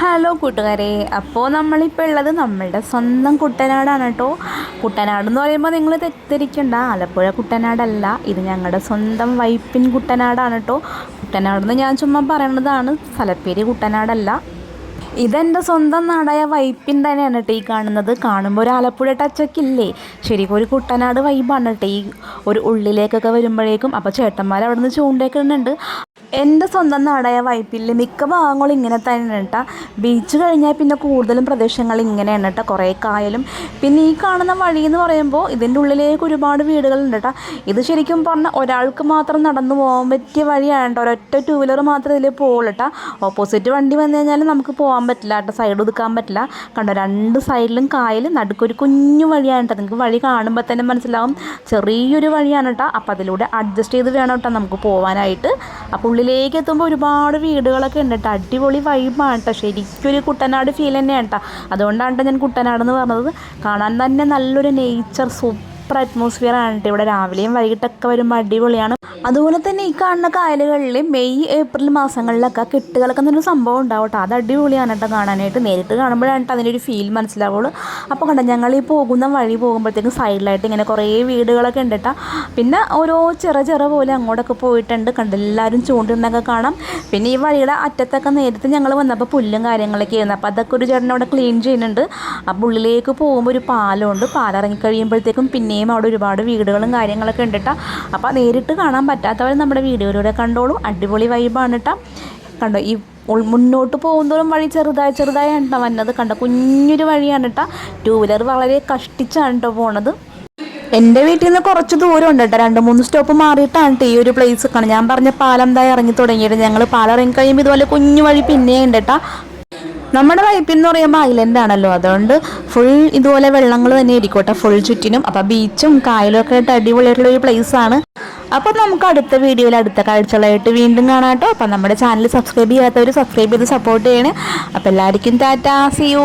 Hello കൂട്ടുകാരെ അപ്പോൾ നമ്മളിപ്പോൾ ഉള്ളത് നമ്മളുടെ സ്വന്തം കുട്ടനാടാണ് കേട്ടോ. കുട്ടനാട് എന്ന് പറയുമ്പോൾ നിങ്ങൾ തെറ്റിദ്ധരിക്കണ്ട. ആലപ്പുഴ കുട്ടനാടല്ല ഇത് ഞങ്ങളുടെ സ്വന്തം വൈപ്പിൻ കുട്ടനാടാണ് കേട്ടോ. കുട്ടനാടെന്ന് ഞാൻ ചുമ്മാ പറയണതാണ് സ്ഥലപ്പേര് കുട്ടനാടല്ല. ഇതെന്റെ സ്വന്തം നാടായ വൈപ്പിൻ തന്നെയാണ് കേട്ടോ ഈ കാണുന്നത്. കാണുമ്പോൾ ഒരു ആലപ്പുഴ ടച്ചൊക്കെ ഇല്ലേ? ശരിക്കും ഒരു കുട്ടനാട് വൈബാണ് കേട്ടോ ഈ ഒരു ഉള്ളിലേക്കൊക്കെ വരുമ്പോഴേക്കും അപ്പോൾ ചേട്ടന്മാർ അവിടെ നിന്ന് ചൂണ്ടേക്കുന്നുണ്ട് എന്റെ സ്വന്തം നാടായ വൈപ്പിൽ മിക്ക ഭാഗങ്ങളും ഇങ്ങനെ തന്നെയാണ് കേട്ടോ ബീച്ച് കഴിഞ്ഞാൽ പിന്നെ കൂടുതലും പ്രദേശങ്ങൾ ഇങ്ങനെയാണ് കേട്ടോ കുറേ കായലും. പിന്നെ ഈ കാണുന്ന വഴി എന്ന് പറയുമ്പോൾ ഇതിന്റെ ഉള്ളിലേക്ക് ഒരുപാട് വീടുകളുണ്ട് കേട്ടോ ഇത് ശരിക്കും പറഞ്ഞാൽ ഒരാൾക്ക് മാത്രം നടന്നു പോകാൻ പറ്റിയ വഴിയാണ് കേട്ടോ ഒരൊറ്റ ടൂ വീലർ മാത്രമേ ഇതിൽ പോകുള്ളൂ കേട്ടോ ഓപ്പോസിറ്റ് വണ്ടി വന്നു കഴിഞ്ഞാൽ നമുക്ക് പോകാൻ പറ്റില്ല കേട്ടോ സൈഡ് ഒതുക്കാൻ പറ്റില്ല. കണ്ടോ രണ്ട് സൈഡിലും കായൽ നടുക്കൊരു കുഞ്ഞു വഴിയാണ് കേട്ടോ നിങ്ങൾക്ക് വഴി കാണുമ്പോൾ തന്നെ മനസ്സിലാവും. ചെറിയൊരു വഴിയാണ് കേട്ടോ അപ്പോൾ അതിലൂടെ അഡ്ജസ്റ്റ് ചെയ്ത് വേണം കേട്ടോ നമുക്ക് പോകാനായിട്ട് അപ്പോൾ ഉള്ളിലേക്ക് എത്തുമ്പോൾ ഒരുപാട് വീടുകളൊക്കെ ഉണ്ട് കേട്ടോ അടിപൊളി വൈബാണ് കേട്ടോ ശരിക്കൊരു കുട്ടനാട് ഫീൽ തന്നെയാണ് കേട്ടോ അതുകൊണ്ടാണ് കേട്ടോ ഞാൻ കുട്ടനാടെന്ന് പറഞ്ഞത്. കാണാൻ തന്നെ നല്ലൊരു നേച്ചർ സൂപ്പർ അറ്റ്മോസ്ഫിയർ ആണ് കേട്ടോ ഇവിടെ രാവിലെയും വൈകിട്ടൊക്കെ വരുമ്പോൾ അടിപൊളിയാണ്. അതുപോലെ തന്നെ ഈ കാണുന്ന കായലുകളിൽ മെയ് ഏപ്രിൽ മാസങ്ങളിലൊക്കെ കെട്ടുകളൊക്കെ എന്നൊരു സംഭവം ഉണ്ടാവും കേട്ടോ. അത് അടിപൊളിയാണ് കേട്ടോ കാണാനായിട്ട്. നേരിട്ട് കാണുമ്പോഴാണ് കേട്ടോ അതിന്റെ ഒരു ഫീൽ മനസ്സിലാവുള്ളൂ. അപ്പോൾ കണ്ടോ ഞങ്ങൾ ഈ പോകുന്ന വഴി പോകുമ്പോഴത്തേക്കും സൈഡിലായിട്ട് ഇങ്ങനെ കുറേ വീടുകളൊക്കെ ഉണ്ട് കേട്ടോ. പിന്നെ ഓരോ ചെറ ചെറ പോലെ അങ്ങോട്ടൊക്കെ പോയിട്ടുണ്ട്. കണ്ട് എല്ലാവരും ചൂണ്ടിരുന്നൊക്കെ കാണാം. പിന്നെ ഈ വഴിയുടെ അറ്റത്തൊക്കെ നേരത്തെ ഞങ്ങൾ വന്നപ്പോൾ പുല്ലും കാര്യങ്ങളൊക്കെ ആയിരുന്നു. അപ്പോൾ അതൊക്കെ ഒരു ചേട്ടൻ അവിടെ ക്ലീൻ ചെയ്യുന്നുണ്ട്. അപ്പോൾ ഉള്ളിലേക്ക് പോകുമ്പോൾ ഒരു പാലമുണ്ട് പാലിറങ്ങി കഴിയുമ്പോഴത്തേക്കും പിന്നെയും അവിടെ ഒരുപാട് വീടുകളും കാര്യങ്ങളൊക്കെ ഉണ്ട് കേട്ടോ അപ്പോൾ നേരിട്ട് കാണാൻ പറ്റാത്തവർ നമ്മുടെ വീഡിയോയിലൂടെ കണ്ടോളും. അടിപൊളി വൈബാണ് കേട്ടോ കണ്ടോ ഈ മുന്നോട്ട് പോകുന്തോറും വഴി ചെറുതായി ചെറുതായി കേട്ടോ വന്നത് കണ്ടോ? കുഞ്ഞൊരു വഴിയാണ് കേട്ടോ ടൂ വീലർ വളരെ കഷ്ടിച്ചാണ് കേട്ടോ പോണത്. എന്റെ വീട്ടിൽ നിന്ന് കുറച്ച് ദൂരം ഉണ്ട് കേട്ടോ രണ്ട് മൂന്ന് സ്റ്റോപ്പ് മാറിയിട്ടാണ് ഈ ഒരു പ്ലേസ് കാണും ഞാൻ പറഞ്ഞ പാലം എന്താ ഇറങ്ങി തുടങ്ങിയിട്ട് ഞങ്ങൾ പാലം ഇറങ്ങി കഴിയുമ്പോൾ ഇതുപോലെ കുഞ്ഞു വഴി പിന്നെയുണ്ട് കേട്ടോ നമ്മുടെ വൈപ്പിൻ എന്ന് പറയുമ്പോൾ ഐലൻഡ് ആണല്ലോ. അതുകൊണ്ട് ഫുൾ ഇതുപോലെ വെള്ളങ്ങൾ തന്നെ ഇരിക്കട്ടെ ഫുൾ ചുറ്റിനും. അപ്പം ബീച്ചും കായലും ഒക്കെ ആയിട്ട് അടിപൊളിയായിട്ടുള്ള ഒരു പ്ലേസ് ആണ്. അപ്പം നമുക്ക് അടുത്ത വീഡിയോയിൽ അടുത്ത കാഴ്ചകളായിട്ട് വീണ്ടും കാണാട്ടോ. അപ്പം നമ്മുടെ ചാനൽ സബ്സ്ക്രൈബ് ചെയ്യാത്തവർ സബ്സ്ക്രൈബ് ചെയ്ത് സപ്പോർട്ട് ചെയ്യണേ. അപ്പം എല്ലാവർക്കും ടാറ്റാ. സിയു